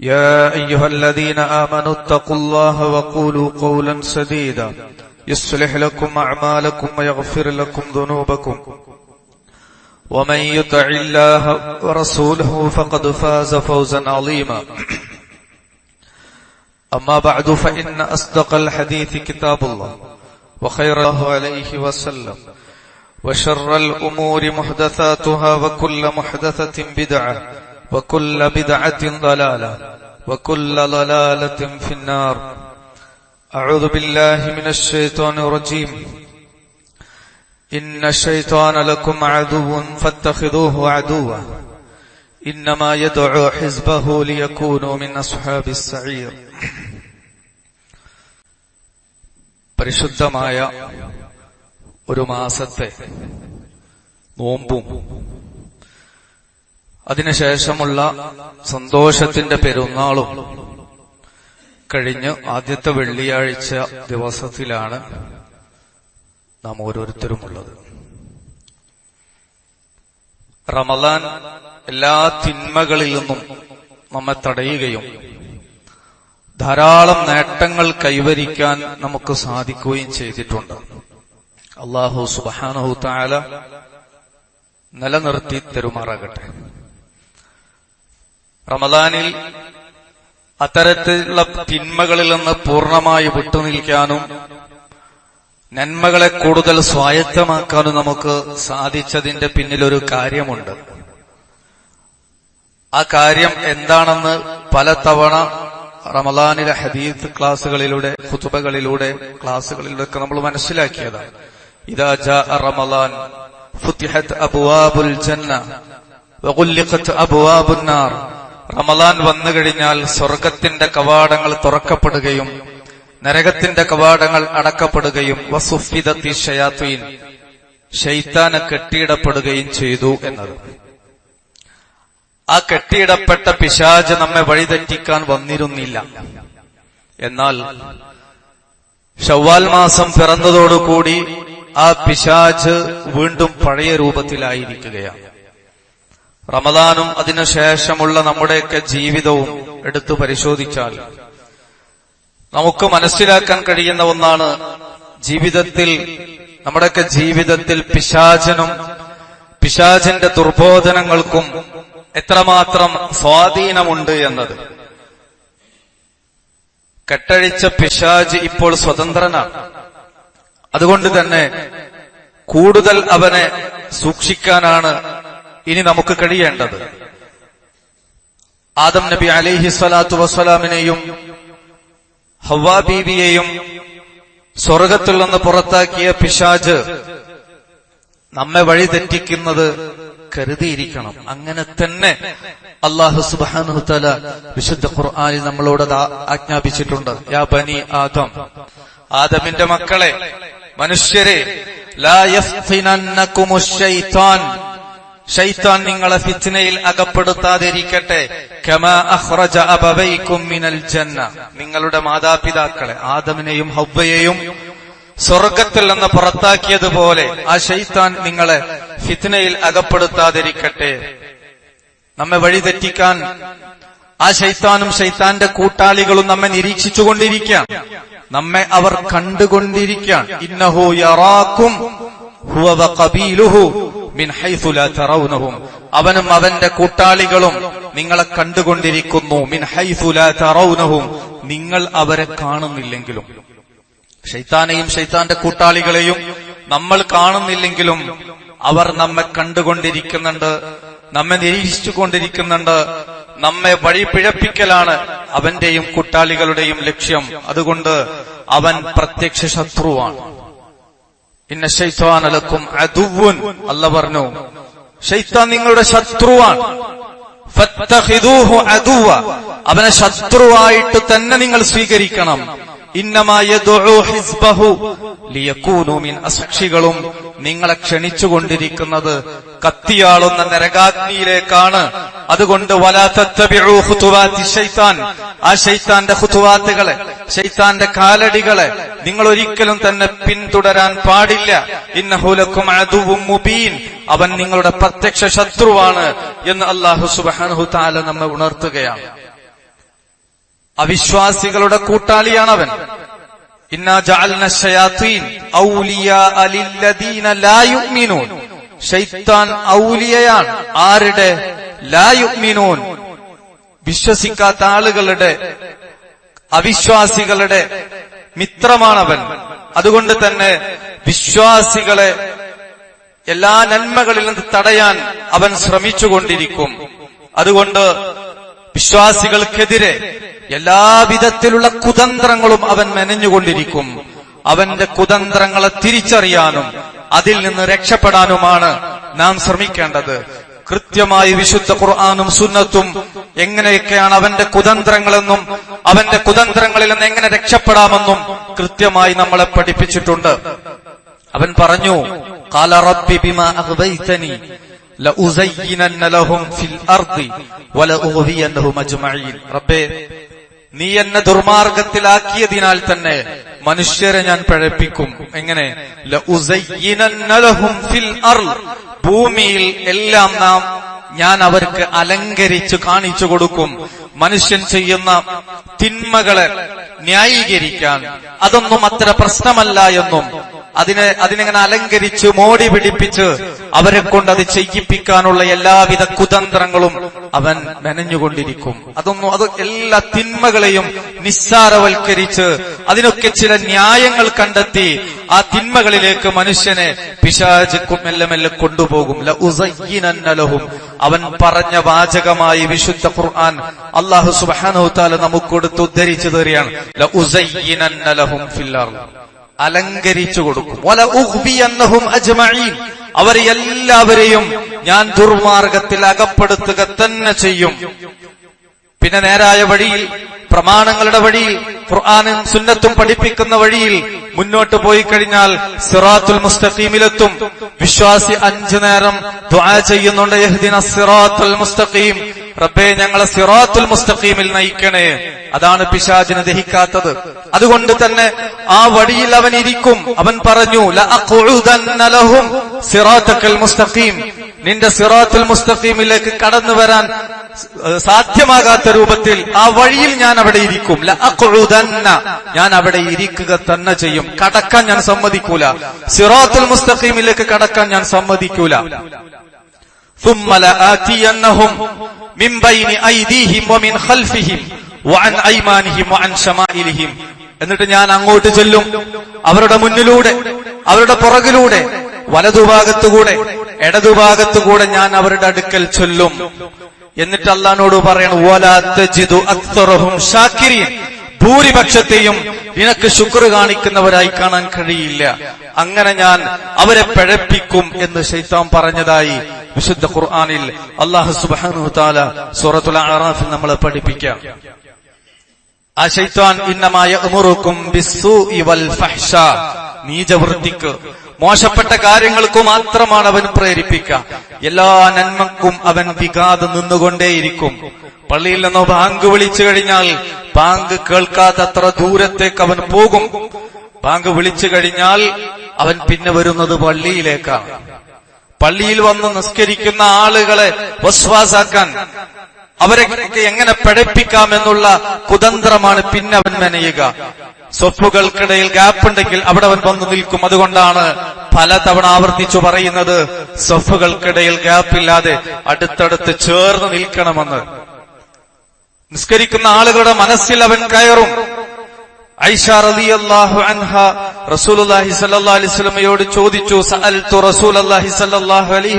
يا أيها الذين آمنوا اتقوا الله وقولوا قولا سديدا. يصلح لكم أعمالكم ويغفر لكم ذنوبكم. ومن يطع الله ورسوله فقد فاز فوزا عظيما. أما بعد فإن أصدق الحديث كتاب الله وخير الله عليه وسلم وشر الأمور محدثاتها وكل محدثة بدعة وكل بدعة ضلالة وكل ضلالة في النار أعوذ بالله من الشيطان الرجيم إن الشيطان لكم عدو فاتخذوه عدوا إنما يدعو حزبه ليكونوا من أصحاب السعير പരിശുദ്ധമായ ഒരു മാസത്തെ നോമ്പും അതിനുശേഷമുള്ള സന്തോഷത്തിന്റെ പെരുന്നാളും കഴിഞ്ഞ് ആദ്യത്തെ വെള്ളിയാഴ്ച ദിവസത്തിലാണ് നാം ഓരോരുത്തരുമുള്ളത്. റമദാൻ എല്ലാ തിന്മകളിൽ നിന്നും നമ്മെ തടയുകയും ധാരാളം നേട്ടങ്ങൾ കൈവരിക്കാൻ നമുക്ക് സാധിക്കുകയും ചെയ്തിട്ടുണ്ട്. അള്ളാഹു സുബാനഹു താല നിലനിർത്തി തെരുമാറാകട്ടെ. റമദാനിൽ അത്തരത്തിലുള്ള തിന്മകളിൽ നിന്ന് പൂർണമായി വിട്ടുനിൽക്കാനും നന്മകളെ കൂടുതൽ സ്വായത്തമാക്കാനും നമുക്ക് സാധിച്ചതിന്റെ പിന്നിലൊരു കാര്യമുണ്ട്. ആ കാര്യം എന്താണെന്ന് പലതവണ റമദാനിലെ ഹദീദ് ക്ലാസുകളിലൂടെ ഹുതുബകളിലൂടെ ക്ലാസുകളിലൂടെ ഒക്കെ നമ്മൾ മനസ്സിലാക്കിയതാണ്. ഇതാ ജ റമദാൻ ഫുത്തിഹത്ത് അബുവാബുൽ ജന്ന വഗുല്ലിഖത്ത് അബുവാബുന്നാർ റമദാൻ വന്നു കഴിഞ്ഞാൽ സ്വർഗത്തിന്റെ കവാടങ്ങൾ തുറക്കപ്പെടുകയും നരകത്തിന്റെ കവാടങ്ങൾ അടക്കപ്പെടുകയും വസുഫിദത്തി ഷയാത്തുയിൻ കെട്ടിയിടപ്പെടുകയും ചെയ്തു എന്നത്. ആ കെട്ടിയിടപ്പെട്ട പിശാജ് നമ്മെ വഴിതെറ്റിക്കാൻ വന്നിരുന്നില്ല. എന്നാൽ ഷവ്വാൽ മാസം പിറന്നതോടുകൂടി ആ പിശാജ് വീണ്ടും പഴയ രൂപത്തിലായിരിക്കുകയാണ്. റമദാനും അതിനുശേഷമുള്ള നമ്മുടെയൊക്കെ ജീവിതവും എടുത്തു പരിശോധിച്ചാൽ നമുക്ക് മനസ്സിലാക്കാൻ കഴിയുന്ന ഒന്നാണ് ജീവിതത്തിൽ നമ്മുടെയൊക്കെ ജീവിതത്തിൽ പിശാചനും പിശാചിന്റെ ദുർബോധനങ്ങൾക്കും എത്രമാത്രം സ്വാധീനമുണ്ട് എന്നത്. കെട്ടഴിച്ച പിശാജ് ഇപ്പോൾ സ്വതന്ത്രനാണ്. അതുകൊണ്ട് തന്നെ കൂടുതൽ അവനെ സൂക്ഷിക്കാനാണ് ഇനി നമുക്ക് കഴിയേണ്ടത്. ആദം നബി അലിഹി സ്വലാത്തു വസ്സലാമിനെയും ഹവാ ബീവിയെയും സ്വർഗത്തിൽ നിന്ന് പുറത്താക്കിയ പിശാജ് നമ്മെ വഴിതെറ്റിക്കുന്നത് കരുതിയിരിക്കണം. അങ്ങനെ തന്നെ അള്ളാഹു സുബാന വിശുദ്ധ ഖുർആാനിൽ നമ്മളോട് ആജ്ഞാപിച്ചിട്ടുണ്ട്. യാ ബനി ആദം ആദമിന്റെ മക്കളെ മനുഷ്യരെ ഷൈത്താൻ നിങ്ങളെ ഫിത്നയിൽ അകപ്പെടുത്താതിരിക്കട്ടെ. മിനൽ ജന്ന. നിങ്ങളുടെ മാതാപിതാക്കളെ ആദമിനെയും ഹൗബയെയും സ്വർഗത്തിൽ നിന്ന് പുറത്താക്കിയതുപോലെ ആ ഷെയ്ത്താൻ നിങ്ങളെ ഫിത്നയിൽ അകപ്പെടുത്താതിരിക്കട്ടെ. നമ്മെ വഴിതെറ്റിക്കാൻ ആ ശൈത്താനും ശൈത്താന്റെ കൂട്ടാളികളും നമ്മെ നിരീക്ഷിച്ചുകൊണ്ടിരിക്കുകയാണ്. നമ്മെ അവർ കണ്ടുകൊണ്ടിരിക്കുകയാണ്. ഇന്നഹു യറാക്കും അവനും അവന്റെ കൂട്ടാളികളും നിങ്ങളെ കണ്ടുകൊണ്ടിരിക്കുന്നു. മിൻ നിങ്ങൾ അവരെ കാണുന്നില്ലെങ്കിലും. ഷൈത്താനെയും ഷൈത്താന്റെ കൂട്ടാളികളെയും നമ്മൾ കാണുന്നില്ലെങ്കിലും അവർ നമ്മെ കണ്ടുകൊണ്ടിരിക്കുന്നുണ്ട് നമ്മെ നിരീക്ഷിച്ചുകൊണ്ടിരിക്കുന്നുണ്ട് നമ്മെ വഴി പിഴപ്പിക്കലാണ് അവന്റെയും കൂട്ടാളികളുടെയും ലക്ഷ്യം. അതുകൊണ്ട് അവൻ പ്രത്യക്ഷ ശത്രുവാണ്. ഇന്ന അല്ല പറഞ്ഞു ഷൈത്താൻ നിങ്ങളുടെ ശത്രുവാണ്. അവനെ ശത്രുവായിട്ട് തന്നെ നിങ്ങൾ സ്വീകരിക്കണം. അസാക്ഷികളും. നിങ്ങളെ ക്ഷണിച്ചുകൊണ്ടിരിക്കുന്നത് കത്തിയാളുന്ന നരകാഗ്നിയിലേക്കാണ്. അതുകൊണ്ട് വലാ തത്തബിഉ ഖുതുവാത്തി ശൈത്താൻ ആ ശൈത്താന്റെ ഖുതുവാത്തുകളെ ശൈത്താന്റെ കാലടികളെ നിങ്ങൾ ഒരിക്കലും തന്നെ പിന്തുടരാൻ പാടില്ല. ഇന്നഹുലക്കും അതുവും മുബീൻ. അവൻ നിങ്ങളുടെ പ്രത്യക്ഷ ശത്രുവാണ് എന്ന് അള്ളാഹു സുബാനഹു താല നമ്മെ ഉണർത്തുകയാണ്. അവിശ്വാസികളുടെ കൂട്ടാളിയാണ് അവൻ ഔലിയയാണ്. ആരുടെ? ലാ യുഅ്മിനൂൻ. വിശ്വസിക്കാത്ത ആളുകളുടെ അവിശ്വാസികളുടെ മിത്രമാണവൻ. അതുകൊണ്ട് തന്നെ വിശ്വാസികളെ എല്ലാ നന്മകളിൽ നിന്ന് തടയാൻ അവൻ ശ്രമിച്ചുകൊണ്ടിരിക്കും. അതുകൊണ്ട് വിശ്വാസികൾക്കെതിരെ എല്ലാവിധത്തിലുള്ള കുതന്ത്രങ്ങളും അവൻ മെനഞ്ഞുകൊണ്ടിരിക്കും. അവന്റെ കുതന്ത്രങ്ങളെ തിരിച്ചറിയാനും അതിൽ നിന്ന് രക്ഷപ്പെടാനുമാണ് നാം ശ്രമിക്കേണ്ടത്. കൃത്യമായി വിശുദ്ധ ഖുർആാനും സുന്നത്തും എങ്ങനെയൊക്കെയാണ് അവന്റെ കുതന്ത്രങ്ങളെന്നും അവന്റെ കുതന്ത്രങ്ങളിൽ നിന്ന് എങ്ങനെ രക്ഷപ്പെടാമെന്നും കൃത്യമായി നമ്മളെ പഠിപ്പിച്ചിട്ടുണ്ട്. അവൻ പറഞ്ഞു കാല റബ്ബി ബിമാ അഹ്ബൈതനി ലഉസയ്യിനന്ന ലഹും ഫിൽ അർദി റബ്ബേ നീ എന്നെ ദുർമാർഗത്തിലാക്കിയതിനാൽ തന്നെ മനുഷ്യരെ ഞാൻ പഴപ്പിക്കും. എങ്ങനെ? ഭൂമിയിൽ എല്ലാം നാം ഞാൻ അവർക്ക് അലങ്കരിച്ച് കാണിച്ചു കൊടുക്കും. മനുഷ്യൻ ചെയ്യുന്ന തിന്മകളെ ന്യായീകരിക്കാൻ. അതൊന്നും അത്ര പ്രശ്നമല്ല എന്നും അതിനെ അതിനെങ്ങനെ അലങ്കരിച്ച് മോടി പിടിപ്പിച്ച് അവരെ കൊണ്ട് അത് ചെയ്യിപ്പിക്കാനുള്ള എല്ലാവിധ കുതന്ത്രങ്ങളും അവൻ മെനഞ്ഞുകൊണ്ടിരിക്കും. അതൊന്നും അത് എല്ലാ തിന്മകളെയും നിസ്സാരവൽക്കരിച്ച് അതിനൊക്കെ ചില ന്യായങ്ങൾ കണ്ടെത്തി ആ തിന്മകളിലേക്ക് മനുഷ്യനെ പിശാചിക്കും മെല്ലെ മെല്ലെ കൊണ്ടുപോകും. അവൻ പറഞ്ഞ വാചകമായി വിശുദ്ധ ഖുർആൻ അള്ളാഹു സുബ്ഹാനഹു താല നമുക്ക് കൊടുത്ത് ഉദ്ധരിച്ചു തരികയാണ്. അർൾ അലങ്കരിച്ചു കൊടുക്കും. അവരെ എല്ലാവരെയും ഞാൻ ദുർമാർഗത്തിൽ അകപ്പെടുത്തുക തന്നെ ചെയ്യും. പിന്നെ നേരായ വഴിയിൽ പ്രമാണങ്ങളുടെ വഴിയിൽ ഖുർആാനും സുന്നത്തും പഠിപ്പിക്കുന്ന വഴിയിൽ മുന്നോട്ട് പോയി കഴിഞ്ഞാൽ സിറാത്തുൽ മുസ്തഖീമിലെത്തും. വിശ്വാസി അഞ്ചു നേരം ചെയ്യുന്നുണ്ട്. സിറാത്തുൽ മുസ്തഖീം. റബ്ബേ ഞങ്ങളെ സിറാത്തുൽ മുസ്തഖീമിൽ നയിക്കണേ. അതാണ് പിശാചിന് ദഹിക്കാത്തത്. അതുകൊണ്ട് തന്നെ ആ വഴിയിൽ അവൻ ഇരിക്കും. അവൻ പറഞ്ഞു സിറാത്തക്കൽ മുസ്തഖീം. നിന്റെ സിറാത്തുൽ മുസ്തഖീമിലേക്ക് കടന്നു വരാൻ സാധ്യമാകാത്ത രൂപത്തിൽ ആ വഴിയിൽ ഞാൻ അവിടെ ഇരിക്കും. ഞാൻ അവിടെ ഇരിക്കുക തന്നെ ചെയ്യും. കടക്കാൻ ഞാൻ സമ്മതിക്കൂല. സിറാത്തുൽ മുസ്തഖീമിലേക്ക് കടക്കാൻ ഞാൻ സമ്മതിക്കൂല. എന്നിട്ട് ഞാൻ അങ്ങോട്ട് ചെല്ലും. അവരുടെ മുന്നിലൂടെ അവരുടെ പുറകിലൂടെ വലതുഭാഗത്തുകൂടെ. ഇടതുഭാഗത്തുകൂടെ ഞാൻ അവരുടെ അടുക്കൽ ചൊല്ലും. എന്നിട്ട് അള്ളഹാനോട് പറയണം. ഭൂരിപക്ഷത്തെയും നിനക്ക് ശുക്ർ കാണിക്കുന്നവരായി കാണാൻ കഴിയില്ല. അങ്ങനെ ഞാൻ അവരെ പഴപ്പിക്കും എന്ന് ശൈത്താൻ പറഞ്ഞതായി വിശുദ്ധ ഖുർആാനിൽ അള്ളാഹു സുബാനു താല സൂറത്തുൽ അറാഫിൽ നമ്മളെ പഠിപ്പിക്കാം. ആ ശൈത്താൻ ഇന്നമായ നീചവൃത്തിക്ക് മോശപ്പെട്ട കാര്യങ്ങൾക്ക് മാത്രമാണ് അവൻ പ്രേരിപ്പിക്കുക. എല്ലാ നന്മക്കും അവൻ വികാതെ നിന്നുകൊണ്ടേയിരിക്കും. പള്ളിയിൽ നിന്നോ ബാങ്ക് വിളിച്ചു കഴിഞ്ഞാൽ ബാങ്ക് കേൾക്കാത്തത്ര ദൂരത്തേക്ക് അവൻ പോകും. ബാങ്ക് വിളിച്ചു കഴിഞ്ഞാൽ അവൻ പിന്നെ വരുന്നത് പള്ളിയിലേക്കാണ് പള്ളിയിൽ വന്ന് നിസ്കരിക്കുന്ന ആളുകളെ വസ്വാസാക്കാൻ അവരെ എങ്ങനെ പഠിപ്പിക്കാമെന്നുള്ള കുതന്ത്രമാണ് പിന്നെ അവൻ മെനയുക. സ്വപ്പുകൾക്കിടയിൽ ഗ്യാപ്പ് ഉണ്ടെങ്കിൽ അവിടെ അവൻ വന്നു നിൽക്കും. അതുകൊണ്ടാണ് പലതവണ ആവർത്തിച്ചു പറയുന്നത് സ്വഫുകൾക്കിടയിൽ ഗ്യാപ്പില്ലാതെ അടുത്തടുത്ത് ചേർന്ന് നിൽക്കണമെന്ന്. നിസ്കരിക്കുന്ന ആളുകളുടെ മനസ്സിൽ അവൻ കയറും. ഐഷ റളിയല്ലാഹു അൻഹ റസൂലുള്ളാഹി അലൈഹി വസല്ലമയോട് ചോദിച്ചു സഅൽതു റസൂലുള്ളാഹി അലൈഹി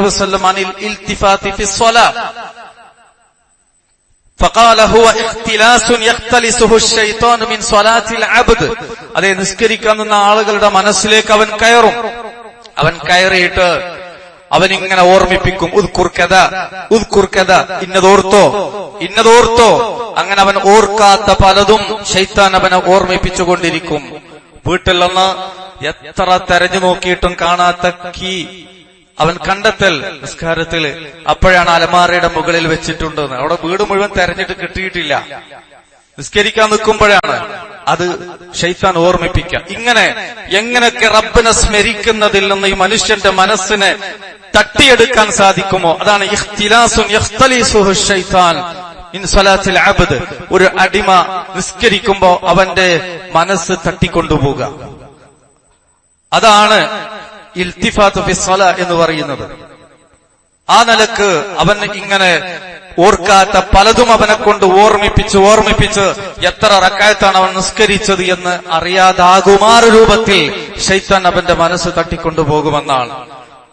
فقال هو اختلاس يختلسه الشيطان من صلاة العبد അതെ നിസ്കരിക്കാൻ നിന്ന ആളുകളുടെ മനസ്സിലേക്ക് അവൻ കയറും അവൻ കയറിയിട്ട് അവൻ ഇങ്ങനെ ഓർമ്മിപ്പിക്കും ഉദ്കുർക്കഥ ഉദ്കുർക്കഥ ഇന്നതോർത്തോ ഇന്നതോർത്തോ അങ്ങനെ അവൻ ഓർക്കാത്ത പലതും ഷെയ്ത്താൻ അവനെ ഓർമ്മിപ്പിച്ചുകൊണ്ടിരിക്കും വീട്ടിൽ നിന്ന് എത്ര തെരഞ്ഞു നോക്കിയിട്ടും കാണാത്ത കീ അവൻ കണ്ടെത്തൽ നിസ്കാരത്തിൽ. അപ്പോഴാണ് അലമാറയുടെ മുകളിൽ വെച്ചിട്ടുണ്ടെന്ന്. അവിടെ വീട് മുഴുവൻ തെരഞ്ഞിട്ട് കിട്ടിയിട്ടില്ല. നിസ്കരിക്കാൻ നിൽക്കുമ്പോഴാണ് അത് ഷെയ്ത്താൻ ഓർമ്മിപ്പിക്കുക. ഇങ്ങനെ എങ്ങനെയൊക്കെ റബ്ബിനെ സ്മരിക്കുന്നതിൽ നിന്ന് ഈ മനുഷ്യന്റെ മനസ്സിനെ തട്ടിയെടുക്കാൻ സാധിക്കുമോ? അതാണ് ഒരു അടിമ നിസ്കരിക്കുമ്പോ അവന്റെ മനസ്സ് തട്ടിക്കൊണ്ടുപോകുക അതാണ് ഇൽത്തിഫാത്ത് ഫിസ്സല എന്ന് പറയുന്നത്. ആ നിലയ്ക്ക് അവൻ ഇങ്ങനെ ഓർക്കാത്ത പലതും അവനെ കൊണ്ട് ഓർമ്മിപ്പിച്ച് ഓർമ്മിപ്പിച്ച് എത്ര റക്കായത്താണ് അവൻ നിസ്കരിച്ചത് എന്ന് അറിയാതാകുമാറ രൂപത്തിൽ ഷൈത്താൻ അവന്റെ മനസ്സ് തട്ടിക്കൊണ്ടുപോകുമെന്നാണ്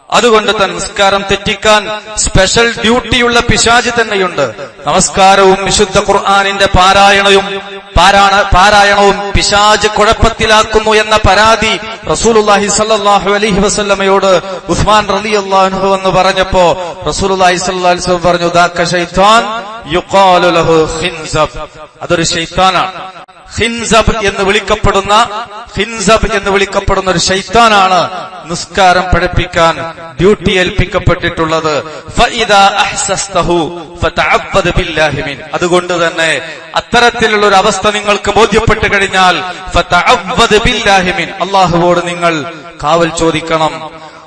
അതുകൊണ്ട് തന്നെ നിസ്കാരം തെറ്റിക്കാൻ സ്പെഷ്യൽ ഡ്യൂട്ടിയുള്ള പിശാജി തന്നെയുണ്ട്. നമസ്കാരവും വിശുദ്ധ ഖുർആാനിന്റെ പാരായണവും പാരായണവും പിശാജ് കുഴപ്പത്തിലാക്കുന്നു എന്ന പരാതി റസൂലുല്ലാഹി സല്ലല്ലാഹു അലൈഹി വസല്ലമയോട് ഉസ്മാൻ റളിയല്ലാഹു എന്ന് പറഞ്ഞപ്പോ റസൂലുള്ളാഹി സല്ലല്ലാഹു അലൈഹി വസല്ലം പറഞ്ഞു ദാക ശൈത്താൻ യുഖാലു ലഹു ഖിൻസബ് അതൊരു ശൈത്താനാണ് ഹിൻസബ് എന്ന് വിളിക്കപ്പെടുന്ന ഹിൻസബ് എന്ന് വിളിക്കപ്പെടുന്ന ഒരു ശൈത്താനാണ് നിസ്കാരം പഠിപ്പിക്കാൻ ഡ്യൂട്ടി ഏൽപ്പിക്കപ്പെട്ടിട്ടുള്ളത്. അതുകൊണ്ട് തന്നെ അത്തരത്തിലുള്ള ഒരു അവസ്ഥ നിങ്ങൾക്ക് ബോധ്യപ്പെട്ട് കഴിഞ്ഞാൽ മിൻ. അള്ളാഹുവോട് നിങ്ങൾ കാവൽ ചോദിക്കണം.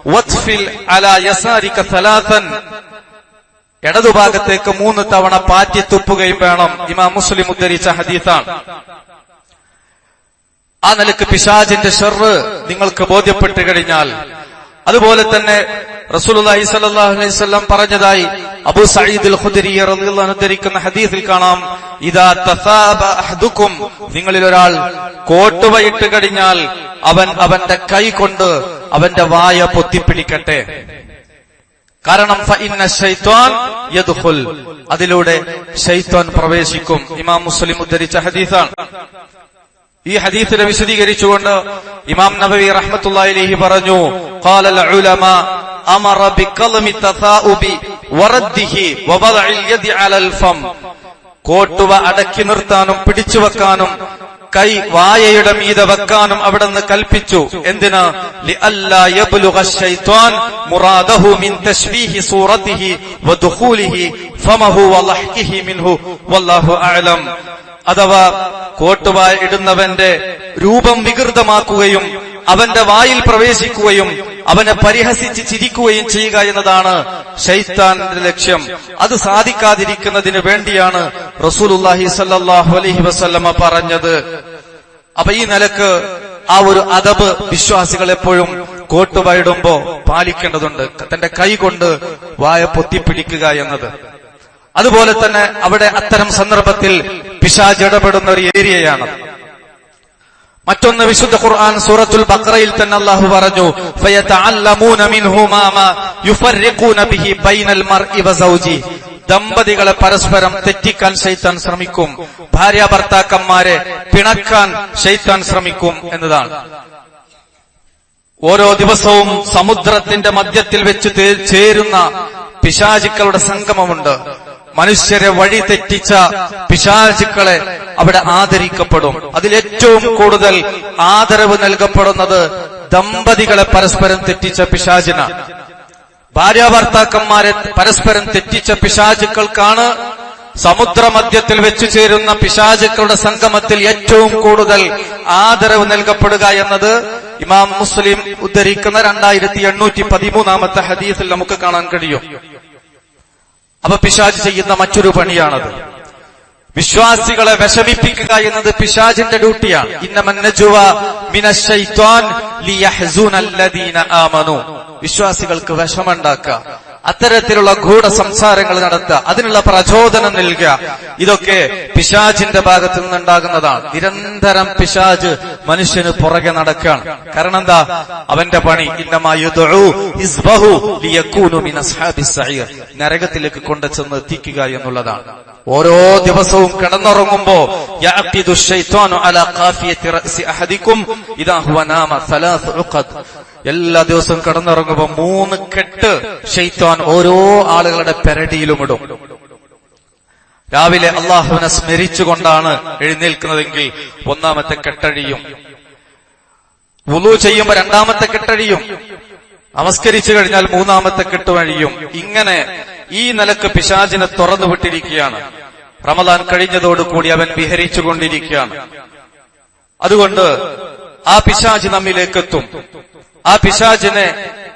വത്ഫിൽ അല യസാരിക സലാത്തൻ ഇടതുഭാഗത്തേക്ക് മൂന്ന് തവണ പാറ്റി തുപ്പുകയും വേണം. ഇമാ മുസ്ലിം ഉദ്ധരിച്ച ഹദീസാണ്. ആ നിലയ്ക്ക് പിശാജിന്റെ ഷെറ് നിങ്ങൾക്ക് ബോധ്യപ്പെട്ട് കഴിഞ്ഞാൽ അതുപോലെ തന്നെ റസൂലി വസല്ലം പറഞ്ഞതായി അബു അൻഹു ഉദ്ധരിക്കുന്ന ഹദീസിൽ കാണാം ഇദാ തസാബ അഹദുക്കും നിങ്ങളിൽ ഒരാൾ കോട്ടുവയിട്ട് കഴിഞ്ഞാൽ അവൻ അവന്റെ കൈ കൊണ്ട് അവന്റെ വായ പൊത്തിപ്പിടിക്കട്ടെ. കാരണം അതിലൂടെ ശൈത്വാൻ പ്രവേശിക്കും. ഇമാം മുസ്ലിം ഉദ്ധരിച്ച ഹദീസാണ്. ഈ ഹദീസിനെ വിശദീകരിച്ചുകൊണ്ട് ഇമാം നബവി റഹ്മത്തുള്ളാഹി അലൈഹി പറഞ്ഞു قال العلماء امر بقلم التثاؤب ورده ووضع اليد على الفم കോട്ടുവ അടക്കി നിർത്താനും പിടിച്ചു വെക്കാനും കൈ വായയുടെ മീത വെക്കാനും അവിടെ നിന്ന് കൽപ്പിച്ചു. എന്തിനാ? അഥവാ കോട്ടുവായ ഇടുന്നവന്റെ രൂപം വികൃതമാക്കുകയും അവന്റെ വായിൽ പ്രവേശിക്കുകയും അവനെ പരിഹസിച്ച് ചിരിക്കുകയും ചെയ്യുക എന്നതാണ് ഷൈത്താന്റെ ലക്ഷ്യം. അത് സാധിക്കാതിരിക്കുന്നതിന് വേണ്ടിയാണ് റസൂലുല്ലാഹി സല്ലാഹു അലൈഹി വസല്ലമ പറഞ്ഞത്. അപ്പൊ ഈ നിലയ്ക്ക് ആ ഒരു അതബ് വിശ്വാസികൾ എപ്പോഴും കോട്ടുവയിടുമ്പോ പാലിക്കേണ്ടതുണ്ട്. തന്റെ കൈ കൊണ്ട് വായ പൊത്തിപ്പിടിക്കുക എന്നത്. അതുപോലെ തന്നെ അവിടെ അത്തരം സന്ദർഭത്തിൽ പിശാജ് ഇടപെടുന്ന ഒരു ഏരിയയാണ്. മറ്റൊന്ന് വിശുദ്ധ ഖുർആൻ സൂറത്തുൽ ബഖറയിൽ തന്നെ അല്ലാഹു പറഞ്ഞു ഫയതഅല്ലമൂന മിൻഹുമാ മാ യുഫർരിഖൂന ബിഹി ബൈനൽ മർഇ വസൗജി ദമ്പതികളെ പരസ്പരം തെറ്റിക്കാൻ ശൈത്താൻ ശ്രമിക്കും ഭാര്യ ഭർത്താക്കന്മാരെ പിണക്കാൻ ശൈത്താൻ ശ്രമിക്കും എന്നതാണ്. ഓരോ ദിവസവും സമുദ്രത്തിന്റെ മധ്യത്തിൽ വെച്ച് ചേരുന്ന പിശാചിക്കളുടെ സംഗമമുണ്ട്. മനുഷ്യരെ വഴി തെറ്റിച്ച പിശാചുക്കളെ അവിടെ ആദരിക്കപ്പെടും. അതിലേറ്റവും കൂടുതൽ ആദരവ് നൽകപ്പെടുന്നത് ദമ്പതികളെ പരസ്പരം തെറ്റിച്ച പിശാചിന. ഭാര്യാഭർത്താക്കന്മാരെ പരസ്പരം തെറ്റിച്ച പിശാചുക്കൾക്കാണ് സമുദ്രമധ്യത്തിൽ വെച്ചു ചേരുന്ന പിശാചുക്കളുടെ സംഗമത്തിൽ ഏറ്റവും കൂടുതൽ ആദരവ് നൽകപ്പെടുക എന്നത് ഇമാം മുസ്ലിം ഉദ്ധരിക്കുന്ന രണ്ടായിരത്തി എണ്ണൂറ്റി പതിമൂന്നാമത്തെ ഹദീസിൽ നമുക്ക് കാണാൻ കഴിയും. അപ്പൊ പിശാജ് ചെയ്യുന്ന മറ്റൊരു പണിയാണത്. വിശ്വാസികളെ വിഷമിപ്പിക്കുക എന്നത് പിശാജിന്റെ ഡ്യൂട്ടിയാണ്. വിശ്വാസികൾക്ക് വിഷമുണ്ടാക്കുക അത്തരത്തിലുള്ള ഗൂഢ സംസാരങ്ങൾ നടത്തുക അതിനുള്ള പ്രചോദനം നൽകുക. ഇതൊക്കെ പിശാജിന്റെ ഭാഗത്തു നിന്നുണ്ടാകുന്നതാണ്. നിരന്തരം പിശാജ് മനുഷ്യന് പുറകെ നടക്കുകയാണ്. കാരണം എന്താ? അവന്റെ പണി നരകത്തിലേക്ക് കൊണ്ടുചെന്ന് എത്തിക്കുക എന്നുള്ളതാണ്. ഓരോ ദിവസവും കിടന്നുറങ്ങുമ്പോ എല്ലാ ദിവസവും കിടന്നുറങ്ങുമ്പോ മൂന്ന് കെട്ട് ഷെയ്ത്താൻ ഓരോ ആളുകളുടെ പെരടിയിലും ഇടും. രാവിലെ അള്ളാഹുവിനെ സ്മരിച്ചുകൊണ്ടാണ് എഴുന്നേൽക്കുന്നതെങ്കിൽ ഒന്നാമത്തെ കെട്ടഴിയും. വുളു ചെയ്യുമ്പോ രണ്ടാമത്തെ കെട്ടഴിയും. നമസ്കരിച്ചു കഴിഞ്ഞാൽ മൂന്നാമത്തെ കെട്ടുവഴിയും. ഇങ്ങനെ ഈ നിലയ്ക്ക് പിശാചിനെ തുറന്നു വിട്ടിരിക്കുകയാണ്. റമദാൻ കഴിഞ്ഞതോടുകൂടി അവൻ വിഹരിച്ചുകൊണ്ടിരിക്കുകയാണ്. അതുകൊണ്ട് ആ പിശാജ് നമ്മിലേക്കെത്തും. ആ പിശാചിനെ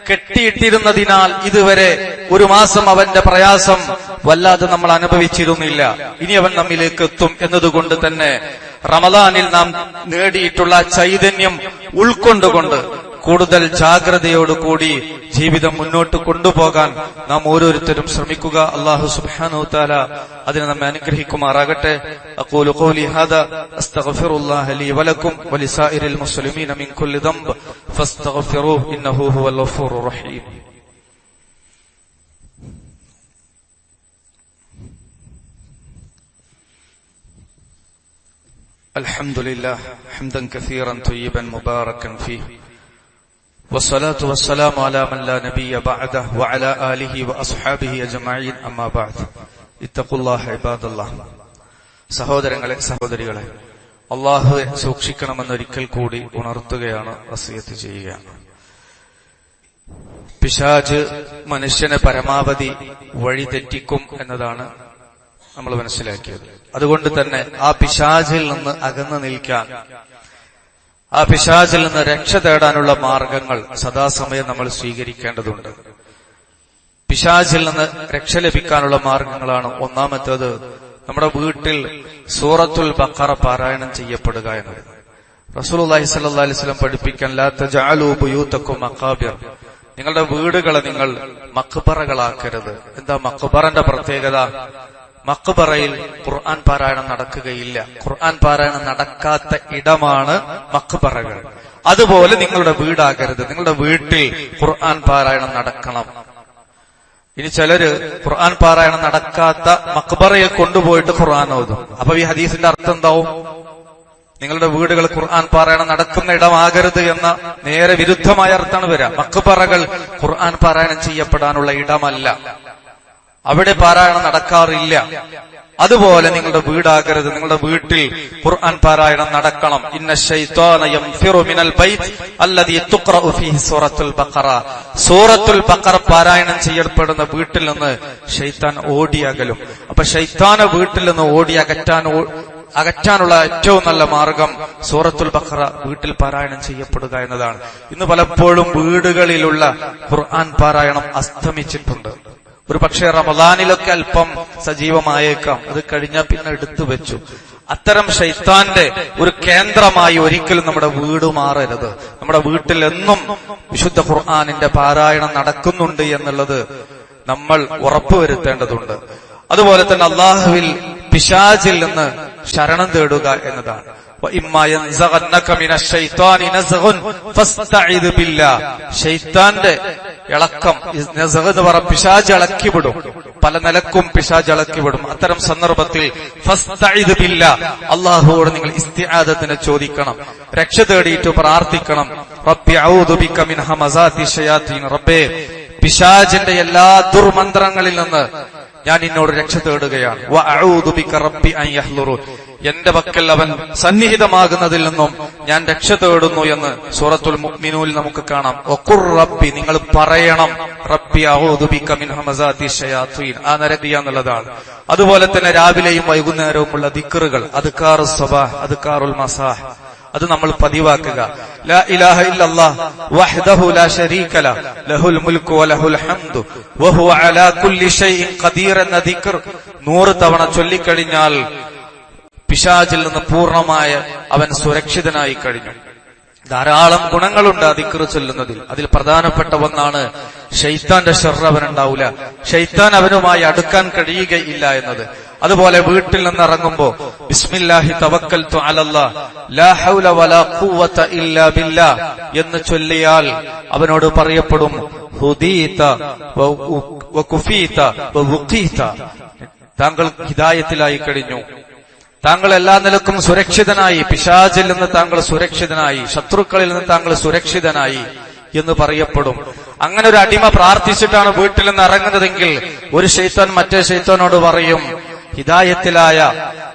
കെട്ടിയിട്ടിരുന്നതിനാൽ ഇതുവരെ ഒരു മാസം അവന്റെ പ്രയാസം വല്ലാതെ നമ്മൾ അനുഭവിച്ചിരുന്നില്ല. ഇനി അവൻ നമ്മിലേക്ക് എത്തും എന്നതുകൊണ്ട് തന്നെ റമദാനിൽ നാം നേടിയിട്ടുള്ള ചൈതന്യം ഉൾക്കൊണ്ടുകൊണ്ട് കൂടുതൽ ജാഗ്രതയോടുകൂടി ജീവിതം മുന്നോട്ട് കൊണ്ടുപോകാൻ നാം ഓരോരുത്തരും ശ്രമിക്കുക അള്ളാഹു സുബ്ഹാനഹു തആല അതിനെ നമ്മെ അനുഗ്രഹിക്കുമാറാകട്ടെ അഖൂലു ഖൗലി ഹാദാ അസ്തഗ്ഫിറുല്ലാഹ ലീ വലക്കും വലിസായിരിൽ മുസ്ലിമീന മിൻ കുല്ലി ദംബ് ഫസ്തഗ്ഫിറൂഹു ഇന്നഹു ഹുവൽ ഗഫൂറുർ റഹീം الحمد لله حمدا كثيرا طيبا مباركا فيه والصلاة والسلام على من لا نبي بعده وعلى آله وأصحابه أجمعين أما بعد اتقوا الله عباد الله സഹോദരങ്ങളെ സഹോദരികളെ അള്ളാഹുവെ സൂക്ഷിക്കണമെന്നൊരിക്കൽ കൂടി ഉണർത്തുകയാണ് വസിയത്ത് ചെയ്യുകയാണ് പിശാജ് മനുഷ്യനെ പരമാവധി വഴിതെറ്റിക്കും എന്നതാണ് നമ്മൾ മനസ്സിലാക്കിയത് അതുകൊണ്ട് തന്നെ ആ പിശാചിൽ നിന്ന് അകന്നു നിൽക്കാൻ ആ പിശാചിൽ നിന്ന് രക്ഷ തേടാനുള്ള മാർഗങ്ങൾ സദാസമയം നമ്മൾ സ്വീകരിക്കേണ്ടതുണ്ട്. പിശാചിൽ നിന്ന് രക്ഷ ലഭിക്കാനുള്ള മാർഗങ്ങളാണ് ഒന്നാമത്തേത് നമ്മുടെ വീട്ടിൽ സൂറത്തുൽ ബക്കറ പാരായണം ചെയ്യപ്പെടുക എന്നത്. സ്വല്ലല്ലാഹി അലൈഹി വസല്ലം പഠിപ്പിക്കാൻ ലാ തജഅലു ബുയൂതക്കും മഖാബിർ. നിങ്ങളുടെ വീടുകളെ നിങ്ങൾ മക്ബറകളാക്കരുത്. എന്താ മക്ബറന്റെ പ്രത്യേകത? മക്ബറയിൽ ഖുർആൻ പാരായണം നടക്കുകയില്ല. ഖുർആൻ പാരായണം നടക്കാത്ത ഇടമാണ് മക്ബറകൾ. അതുപോലെ നിങ്ങളുടെ വീടാകരുത്. നിങ്ങളുടെ വീട്ടിൽ ഖുർആൻ പാരായണം നടക്കണം. ഇനി ചിലര് ഖുർആൻ പാരായണം നടക്കാത്ത മക്ബറയിൽ കൊണ്ടുപോയിട്ട് ഖുർആൻ ഓതും. അപ്പൊ ഈ ഹദീസിന്റെ അർത്ഥം എന്താവും? നിങ്ങളുടെ വീടുകൾ ഖുർആൻ പാരായണം നടക്കുന്ന ഇടമാകരുത് എന്ന നേരെ വിരുദ്ധമായ അർത്ഥമാണ് വരാം. മക്ബറകൾ ഖുർആൻ പാരായണം ചെയ്യപ്പെടാനുള്ള ഇടമല്ല. അവിടെ പാരായണം നടക്കാറില്ല. അതുപോലെ നിങ്ങളുടെ വീടാകരുത്. നിങ്ങളുടെ വീട്ടിൽ ഖുർആൻ പാരായണം നടക്കണം. ഇന്ന മിനൽ അല്ലദീ സൂറത്തുൽ ബഖറ. സൂറത്തുൽ പാരായണം ചെയ്യപ്പെടുന്ന വീട്ടിൽ നിന്ന് ഷൈത്താൻ ഓടിയകലും. അപ്പൊ ഷൈത്താനെ വീട്ടിൽ നിന്ന് ഓടി അകറ്റാൻ അകറ്റാനുള്ള ഏറ്റവും നല്ല മാർഗം സൂറത്തുൽ ബഖറ വീട്ടിൽ പാരായണം ചെയ്യപ്പെടുക എന്നതാണ്. ഇന്ന് പലപ്പോഴും വീടുകളിലുള്ള ഖുർആൻ പാരായണം അസ്തമിച്ചിട്ടുണ്ട്. ഒരു പക്ഷേ റമദാനിലൊക്കെ അല്പം സജീവമായേക്കാം. അത് കഴിഞ്ഞാൽ പിന്നെ എടുത്തു വെച്ചു. അത്തരം ഷൈത്താന്റെ ഒരു കേന്ദ്രമായി ഒരിക്കലും നമ്മുടെ വീട് മാറരുത്. നമ്മുടെ വീട്ടിൽ എന്നും വിശുദ്ധ ഖുർആാനിന്റെ പാരായണം നടക്കുന്നുണ്ട് എന്നുള്ളത് നമ്മൾ ഉറപ്പുവരുത്തേണ്ടതുണ്ട് അതുപോലെ തന്നെ അള്ളാഹുവിൽ പിശാചിൽ നിന്ന് ശരണം തേടുക എന്നതാണ്. ഷെയ്ത്താന്റെ ഇളക്കം എന്ന് പറ പിശാജ് ഇളക്കിവിടും. പല നിലക്കും പിശാജ് ഇളക്കിവിടും. അത്തരം സന്ദർഭത്തിൽ അള്ളാഹുവോട് നിങ്ങൾ ഇസ്തിയാദത്തിന് ചോദിക്കണം. രക്ഷ തേടിയിട്ട് പ്രാർത്ഥിക്കണം. റബ്ബേ പിശാജിന്റെ എല്ലാ ദുർമന്ത്രങ്ങളിൽ നിന്ന് ഞാൻ നിന്നോട് രക്ഷ തേടുകയാണ്. എന്റെ പക്കൽ അവൻ സന്നിഹിതമാകുന്നതിൽ നിന്നും ഞാൻ രക്ഷ തേടുന്നു എന്ന് സൂറത്തുൽ മുഅ്മിനൂൽ നമുക്ക് കാണാം. ഒക്കുർ റബ്ബി നിങ്ങൾ പറയണം. റബ്ബി അഊദു ബിക മിൻ ആ നരദിയ എന്നുള്ളതാണ്. അതുപോലെ തന്നെ രാവിലെയും വൈകുന്നേരവുമുള്ള ദിക്റുകൾ. അദ്കാറു സബാഹ് അദ്കാറുൽ മസാഹ് അത് നമ്മൾ പതിവാക്കുക. ലാ ഇലാഹ ഇല്ലല്ലാഹ് ലാ ലഹുൽ വലഹുൽ ഹംദു. അലാ കുല്ലി ഷൈഇൻ ഖദീർ എന്ന ദിക്ർ നൂറ് തവണ ചൊല്ലിക്കഴിഞ്ഞാൽ പിശാചിൽ നിന്ന് പൂർണമായ അവൻ സുരക്ഷിതനായി കഴിഞ്ഞു. ധാരാളം ഗുണങ്ങളുണ്ട് ദിക്റ് ചൊല്ലുന്നതിൽ. അതിൽ പ്രധാനപ്പെട്ട ഒന്നാണ് ഷെയ്ത്താന്റെ ഷെർ അവനുണ്ടാവില്ല ഷെയ്ത്താൻ അവനുമായി അടുക്കാൻ കഴിയുകയില്ല എന്നത്. അതുപോലെ വീട്ടിൽ നിന്ന് ഇറങ്ങുമ്പോ ബിസ്മില്ലാഹി തവക്കൽ എന്ന് ചൊല്ലിയാൽ അവനോട് പറയപ്പെടും ഹുദീത താങ്കൾ ഹിദായത്തിലായി കഴിഞ്ഞു. താങ്കൾ എല്ലാ നിലക്കും സുരക്ഷിതനായി പിശാചിൽ നിന്ന് താങ്കൾ സുരക്ഷിതനായി ശത്രുക്കളിൽ നിന്ന് താങ്കൾ സുരക്ഷിതനായി എന്ന് പറയപ്പെടും. അങ്ങനെ ഒരു അടിമ പ്രാർത്ഥിച്ചിട്ടാണ് വീട്ടിൽ നിന്ന് ഇറങ്ങുന്നതെങ്കിൽ ഒരു ശൈത്താൻ മറ്റേ ശൈത്താനോട് പറയും ഹിതായത്തിലായ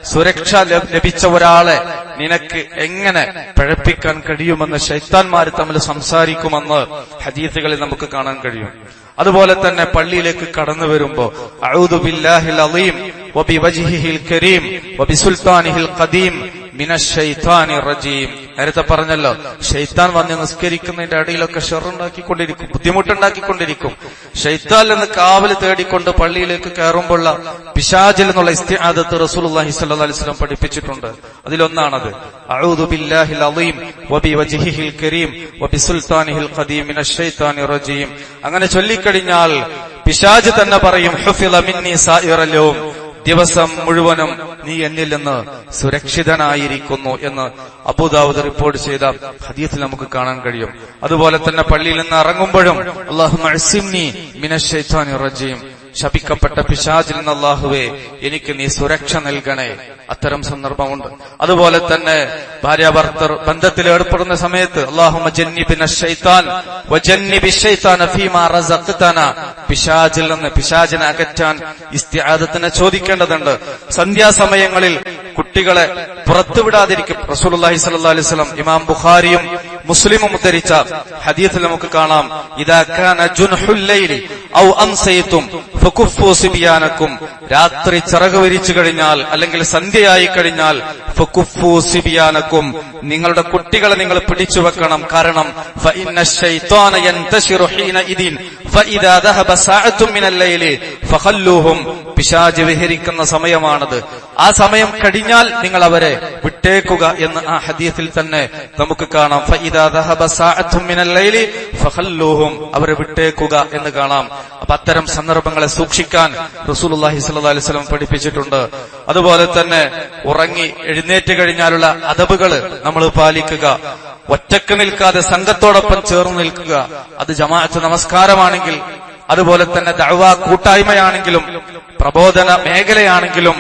സുരക്ഷ ലഭ- ലഭിച്ച ഒരാളെ നിനക്ക് എങ്ങനെ പിഴപ്പിക്കാൻ കഴിയുമെന്ന് ശൈത്താൻമാർ തമ്മിൽ സംസാരിക്കുമെന്ന് ഹദീസുകളിൽ നമുക്ക് കാണാൻ കഴിയും. അതുപോലെ തന്നെ പള്ളിയിലേക്ക് കടന്നു വരുമ്പോ അഊദു ബില്ലാഹിൽ വബിവജ്ഹിഹിൽ കരീം മിനശ്ശൈത്താനിർ റജീം നേരത്തെ പറഞ്ഞല്ലോ ഷെയ്ത്താൻ വന്ന് നിസ്കരിക്കുന്നതിന്റെ അടിയിലൊക്കെ ഷെറുണ്ടാക്കിക്കൊണ്ടിരിക്കും ബുദ്ധിമുട്ടുണ്ടാക്കിക്കൊണ്ടിരിക്കും. ഷെയ്ത്താൽ എന്ന് കാവൽ തേടിക്കൊണ്ട് പള്ളിയിലേക്ക് കയറുമ്പോഴുള്ള പിശാജിൽ എന്നുള്ള ഇസ്തിഹാദത്ത് റസൂൽ അള്ളാഹി അലൈഹി വസല്ലം പഠിപ്പിച്ചിട്ടുണ്ട്. അതിലൊന്നാണത് അങ്ങനെ ചൊല്ലിക്കഴിഞ്ഞാൽ പിശാജ് തന്നെ പറയും മിന്നി ദിവസം മുഴുവനും നീ എന്നിൽ നിന്ന് സുരക്ഷിതനായിരിക്കുന്നു എന്ന് അബുദാവൂദ് റിപ്പോർട്ട് ചെയ്ത ഹദീസിൽ നമുക്ക് കാണാൻ കഴിയും. അതുപോലെ തന്നെ പള്ളിയിൽ നിന്ന് ഇറങ്ങുമ്പോഴും അള്ളാഹു ശപിക്കപ്പെട്ട പിശാചിൽ നിന്ന് അള്ളാഹുവെ എനിക്ക് നീ സുരക്ഷ നൽകണേ. അത്തരം സന്ദർഭമുണ്ട്. അതുപോലെ തന്നെ ഭാര്യ ഭർത്തർ ബന്ധത്തിൽ ഏർപ്പെടുന്ന സമയത്ത് അള്ളാഹു പിശാചിൽ നിന്ന് പിശാചിനെ അകറ്റാൻ ഇസ്തിആദത്തിനെ ചോദിക്കേണ്ടതുണ്ട്. സന്ധ്യാസമയങ്ങളിൽ കുട്ടികളെ പുറത്തുവിടാതിരിക്കും റസൂലുള്ളാഹി സ്വല്ലല്ലാഹി അലൈഹി വസല്ലം ഇമാം ബുഖാരിയും മുസ്ലിമും ഉദ്ധരിച്ച ഹദീസിൽ നമുക്ക് കാണാം. ഇതാക്കാൻ ഔ ഫകുഫു സിബിയാനക്കും രാത്രി ചിറക് വിരിച്ചു കഴിഞ്ഞാൽ അല്ലെങ്കിൽ സന്ധ്യയായി കഴിഞ്ഞാൽ ഫകുഫു സിബിയാനക്കും നിങ്ങളുടെ കുട്ടികളെ നിങ്ങൾ പിടിച്ചു വെക്കണം. കാരണം പിശാച് വിഹരിക്കുന്ന സമയമാണത്. ആ സമയം കഴിഞ്ഞാൽ നിങ്ങൾ അവരെ വിട്ടേക്കുക എന്ന് ആ ഹദീസിൽ തന്നെ നമുക്ക് കാണാം. അവരെ വിട്ടേക്കുക എന്ന് കാണാം. അപ്പൊ അത്തരം സന്ദർഭങ്ങളെ സൂക്ഷിക്കാൻ റസൂലുള്ളാഹി സ്വല്ലല്ലാഹി അലൈഹി വസല്ലം പഠിപ്പിച്ചിട്ടുണ്ട്. അതുപോലെ തന്നെ ഉറങ്ങി എഴുന്നേറ്റ് കഴിഞ്ഞാലുള്ള അതബുകൾ നമ്മൾ പാലിക്കുക. ഒറ്റയ്ക്ക് നിൽക്കാതെ സംഘത്തോടൊപ്പം ചേർന്ന് നിൽക്കുക. അത് ജമാഅത്ത് നമസ്കാരമാണെങ്കിൽ അതുപോലെ തന്നെ ദഅവ കൂട്ടായ്മയാണെങ്കിലും പ്രബോധന മേഖലയാണെങ്കിലും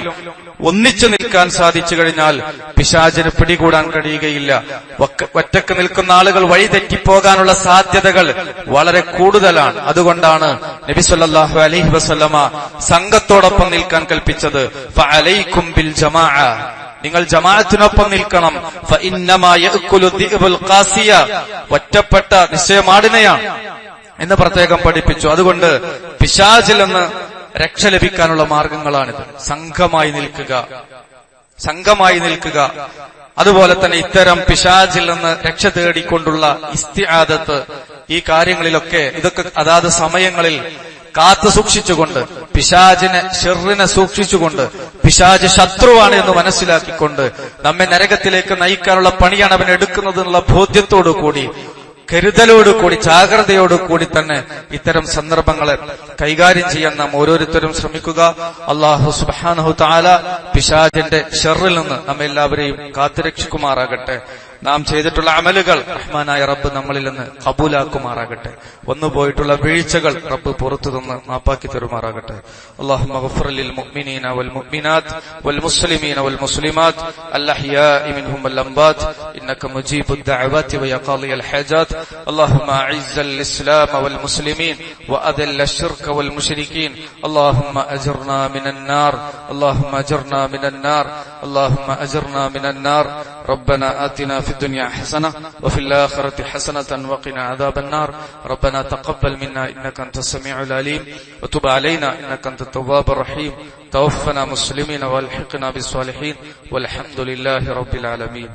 ഒന്നിച്ചു നിൽക്കാൻ സാധിച്ചു കഴിഞ്ഞാൽ പിശാചിന് പിടികൂടാൻ കഴിയുകയില്ല. ഒറ്റയ്ക്ക് നിൽക്കുന്ന ആളുകൾ വഴി തെറ്റിപ്പോകാനുള്ള സാധ്യതകൾ വളരെ കൂടുതലാണ്. അതുകൊണ്ടാണ് നബി സല്ലാഹു അലൈഹി വസല്ലമ സംഘത്തോടൊപ്പം നിൽക്കാൻ കൽപ്പിച്ചത്. ബിൽ ജമാഅ. നിങ്ങൾ ജമാഅത്തിനൊപ്പം നിൽക്കണം. ഒറ്റപ്പെട്ട നിശ്ചയമാടിനെയാണ് എന്ന് പ്രത്യേകം പഠിപ്പിച്ചു. അതുകൊണ്ട് പിശാചിൽ നിന്ന് രക്ഷ ലഭിക്കാനുള്ള മാർഗങ്ങളാണിത്. സംഘമായി നിൽക്കുക. സംഘമായി നിൽക്കുക. അതുപോലെ തന്നെ ഇത്തരം പിശാചിൽ നിന്ന് രക്ഷ തേടിക്കൊണ്ടുള്ള ഇസ്തിആദത്ത് ഈ കാര്യങ്ങളിലൊക്കെ ഇതൊക്കെ അതാത് സമയങ്ങളിൽ കാത്തു സൂക്ഷിച്ചുകൊണ്ട് പിശാജിനെ ഷെറിനെ സൂക്ഷിച്ചുകൊണ്ട് പിശാജ് ശത്രുവാണ് എന്ന് മനസ്സിലാക്കിക്കൊണ്ട് നമ്മെ നരകത്തിലേക്ക് നയിക്കാനുള്ള പണിയാണ് അവൻ എടുക്കുന്നത് എന്നുള്ള ബോധ്യത്തോടു കൂടി കരുതലോട് കൂടി ജാഗ്രതയോട് കൂടി തന്നെ ഇത്തരം സന്ദർഭങ്ങളെ കൈകാര്യം ചെയ്യാൻ നാം ഓരോരുത്തരും ശ്രമിക്കുക. അള്ളാഹു സുബാനഹു താല പിശാജിന്റെ ഷെറിൽ നിന്ന് നമ്മെല്ലാവരെയും കാത്തുരക്ഷിക്കുമാറാകട്ടെ. നാം ചെയ്തിട്ടുള്ള അമലുകൾ റഹ്മാനായ റബ്ബ് നമ്മളിൽ നിന്ന് കബൂലാക്കുമാറാകട്ടെ വന്നു പോയിട്ടുള്ള വീഴ്ചകൾ റബ്ബ് പുറത്തു നിന്ന് മാപ്പാക്കി തരുമാറാകട്ടെ اللهم اغفر للمؤمنين والمؤمنات والمسلمين والمسلمات الأحياء منهم والأموات إنك مجيب الدعوات ويا قاضي الحاجات اللهم أعز الإسلام والمسلمين وأذل الشرك والمشركين اللهم أجرنا من النار اللهم أجرنا من النار اللهم أجرنا من النار ربنا آتنا في الدنيا حسنة وفي الآخرة حسنة وقنا عذاب النار. ربنا تقبل منا إنك أنت السميع العليم. وتب علينا إنك أنت التواب الرحيم. توفنا مسلمين وألحقنا بالصالحين. والحمد لله رب العالمين.